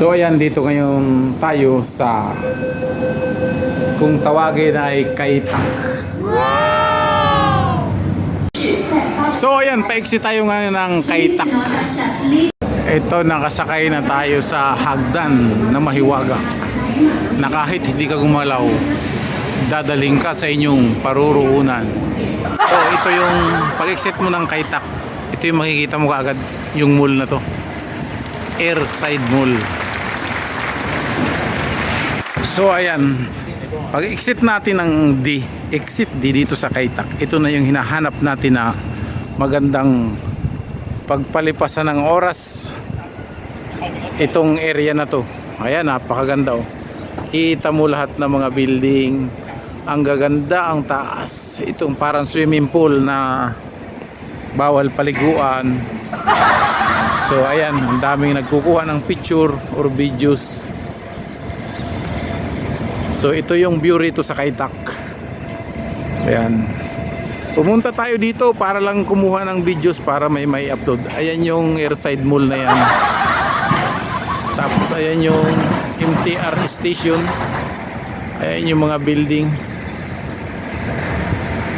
So ayan, dito ngayon tayo sa kung tawagin ay Kaitak. So ayan, paiksi tayo ngayon ng Kaitak. Ito, nakasakay na tayo sa hagdan na mahiwaga. Na kahit hindi ka gumalaw, dadaling ka sa inyong paruruunan. So ito yung pag-exit mo ng Kaitak. Ito yung makikita mo kaagad yung mall na to. Airside Mall. So ayan, pag exit natin ng D, exit D dito sa Kaitak, ito na yung hinahanap natin na magandang pagpalipasan ng oras itong area na to. Ayan, napakaganda oh. Kita mo lahat ng mga building. Ang gaganda, ang taas. Itong parang swimming pool na bawal paliguan. So ayan, ang daming nagkukuha ng picture or videos. So ito yung view rito sa Kaitak. Ayan. Pumunta tayo dito para lang kumuha ng videos para may may upload. Ayan yung Airside Mall na yan. Tapos ayan yung MTR station. Ayan yung mga building.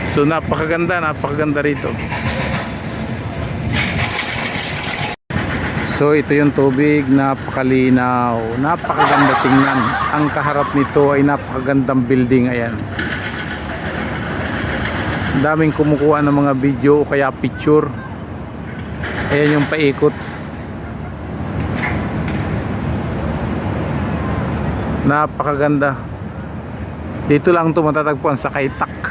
So napakaganda, napakaganda rito. So ito yung tubig, napakalinaw, napakaganda tingnan. Ang kaharap nito ay napakagandang building, ayan. Daming kumukuha ng mga video o kaya picture. Ayan yung paikot. Napakaganda. Dito lang ito matatagpuan sa Kaitak.